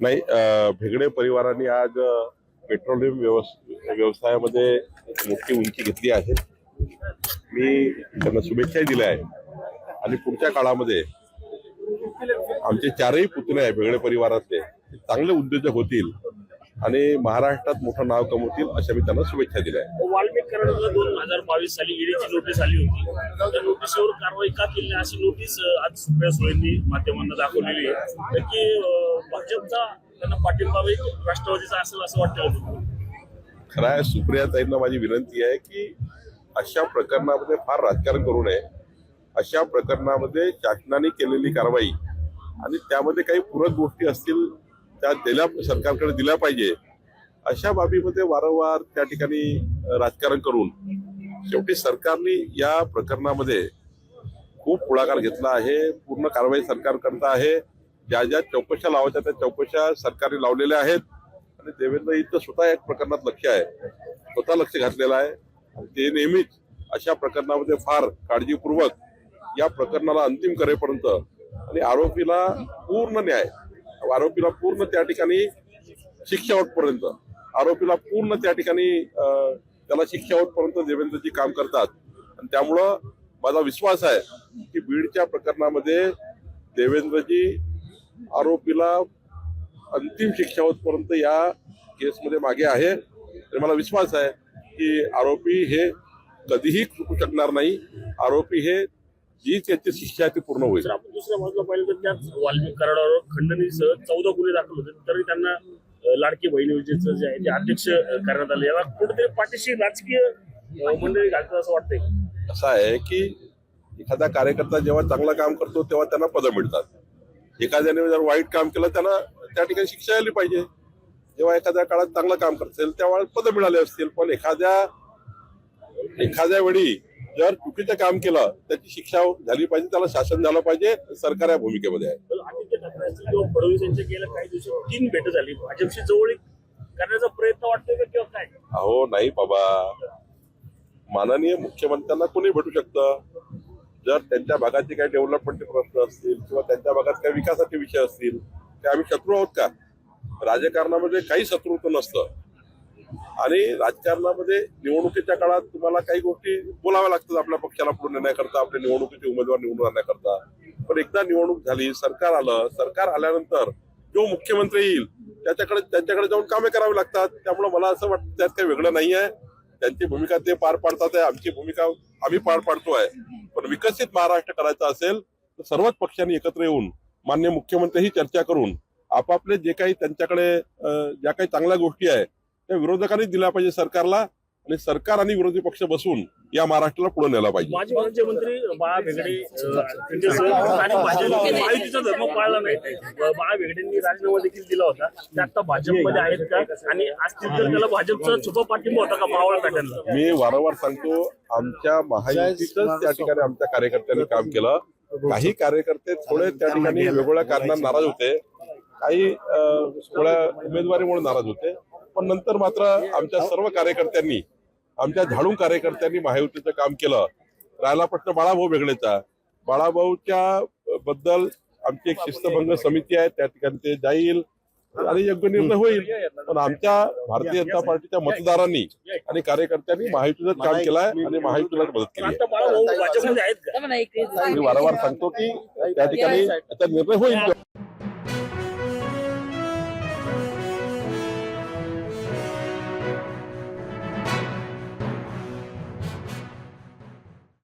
नाही भेगडे परिवाराने आज पेट्रोलियम व्यवसायामध्ये मोठी उंची घेतली आहे. मी त्यांना शुभेच्छाही दिल्या आहे आणि पुढच्या काळामध्ये आमचे चारही पुतणे आहे भेगडे परिवारातले. चांगले उद्योजक होतील. आणि महाराष्ट्रात मोठं नाव कमवतील अशा मी त्यांना शुभेच्छा दिल्या वाल्मिक कराडला दोन हजार बावीस साली ईडीची नोटीस आली होती. त्या नोटीसवर कारवाई का केली अशी नोटीस आज सुप्रिया सुळेंनी माध्यमांना दाखवलेली आहे. की भाजपचा त्यांना पाठिंबा राष्ट्रवादीचा असेल असं वाटतं खरं आहे सुप्रियाताईंना माझी विनंती आहे की अशा प्रकरणामध्ये फार राजकारण करू नये. अशा प्रकरणामध्ये शासनाने केलेली कारवाई आणि त्यामध्ये काही पूरक गोष्टी असतील त्या दिल्या सरकारकडे दिल्या पाहिजे अशा बाबीमध्ये वारंवार त्या ठिकाणी राजकारण करून शेवटी सरकारने या प्रकरणामध्ये खूप पुढाकार घेतला आहे. पूर्ण कारवाई सरकार करत आहे. ज्या ज्या चौकशा लावायच्या त्या चौकशा सरकारने लावलेल्या आहेत. आणि देवेंद्र इथं स्वतः एक प्रकरणात लक्ष आहे. स्वतः लक्ष घातलेलं आहे. ते नेहमीच अशा प्रकरणामध्ये फार काळजीपूर्वक या प्रकरणाला अंतिम करेपर्यंत आणि आरोपीला पूर्ण न्याय आरोपीला पूर्ण त्या ठिकाणी शिक्षा होतपर्यंत आरोपीला पूर्ण त्या ठिकाणी त्याला शिक्षा होतपर्यंत देवेंद्रजी काम करतात. आणि त्यामुळं माझा विश्वास आहे की बीडच्या प्रकरणामध्ये देवेंद्रजी आरोपीला अंतिम शिक्षा होतपर्यंत या केसमध्ये मागे आहे. तर मला विश्वास आहे की आरोपी हे कधीही चुकू शकणार नाही. आरोपी हे जी त्याची शिक्षा आहे ती पूर्ण होईल. जर आपण दुसऱ्या बाजूला पाहिलं तर त्याच वाल्मिक कराडावर खंडणीसह चौदा गुन्हे दाखल होते. तरी त्यांना लाडकी बहीण योजनेचं जे आहे ते अध्यक्ष करण्यात आले. याला कुठेतरी पाठीशी राजकीय मंडळी घालतात असं वाटतंय. असं आहे की एखादा कार्यकर्ता जेव्हा चांगलं काम करतो तेव्हा त्यांना पदं मिळतात. एखाद्याने जर वाईट काम केलं त्याला त्या ठिकाणी शिक्षा आली पाहिजे. जेव्हा एखाद्या काळात चांगलं काम करत असेल तेव्हा पदं मिळाले असतील. पण एखाद्या एखाद्या वेळी जर चुकीचं काम केलं त्याची शिक्षा झाली पाहिजे त्याला शासन झालं पाहिजे सरकार या भूमिकेमध्ये आहे. फडणवीस यांच्या गेल्या काही दिवसात तीन भेट झाली. भाजपशी जवळीक करण्याचा प्रयत्न वाटतोय का किंवा काय? अहो नाही बाबा. माननीय मुख्यमंत्र्यांना कोणी भेटू शकतं? जर त्यांच्या भागाचे काही डेव्हलपमेंटचे प्रश्न असतील किंवा त्यांच्या भागात काही विकासाचे विषय असतील ते आम्ही शत्रू आहोत का? राजकारणामध्ये काही शत्रुत्व नसतं. आणि राजकारणामध्ये निवडणुकीच्या काळात तुम्हाला काही गोष्टी बोलाव्या लागतात आपल्या पक्षाला पुढे नेण्याकरता आपल्या निवडणुकीचे उमेदवार निवडून आणण्याकरता पण एकदा निवडणूक झाली सरकार आलं सरकार आल्यानंतर जो मुख्यमंत्री येईल त्याच्याकडे त्यांच्याकडे जाऊन कामे करावी लागतात. त्यामुळे मला असं वाटतं त्यात काही वेगळं नाही आहे. त्यांची भूमिका ते पार पाडतात आहे. आमची भूमिका आम्ही पार पाडतो आहे. पण विकसित महाराष्ट्र करायचा असेल तर सर्वच पक्षांनी एकत्र येऊन मान्य मुख्यमंत्रीही चर्चा करून आपापले जे काही त्यांच्याकडे ज्या काही चांगल्या गोष्टी आहे त्या विरोधकांनी दिल्या पाहिजे सरकारला आणि सरकार आणि विरोधी पक्ष बसून या महाराष्ट्राला पुढे नेला पाहिजे. माजी राज्यमंत्री बाळा भेगडे अं, त्यांच्यासह आणि भाजपने महायुतीचा धर्म पाळला नाही. अं, बाळा भेगडेंनी राजीनामा देखील दिला होता. ते आता भाजपमध्ये आहेत का? आणि असतील तर त्याला भाजपचा छुपा पाठिंबा होता का मावळ पॅटर्नला मी वारंवार सांगतो आमच्या महायुतीतच त्या ठिकाणी आमच्या कार्यकर्त्यांनी काम केलं. काही कार्यकर्ते थोडे त्या ठिकाणी वेगवेगळ्या कारणांना नाराज होते. काही थोड्या उमेदवारीमुळे नाराज होते. पण नंतर मात्र आमच्या सर्व कार्यकर्त्यांनी आमच्या झाडून कार्यकर्त्यांनी महायुतीचं काम केलं. राहिला प्रश्न बाळाभाऊ वेगळेचा. बाळाभाऊच्या बद्दल आमची एक शिस्तभंग समिती आहे त्या ठिकाणी ते जाईल. आणि योग्य निर्णय होईल. पण आमच्या भारतीय जनता पार्टीच्या मतदारांनी आणि कार्यकर्त्यांनी महायुतीचं काम केलं आहे आणि महायुतीला मदत केली आता का? मी वारंवार सांगतो की त्या ठिकाणी याचा निर्णय होईल.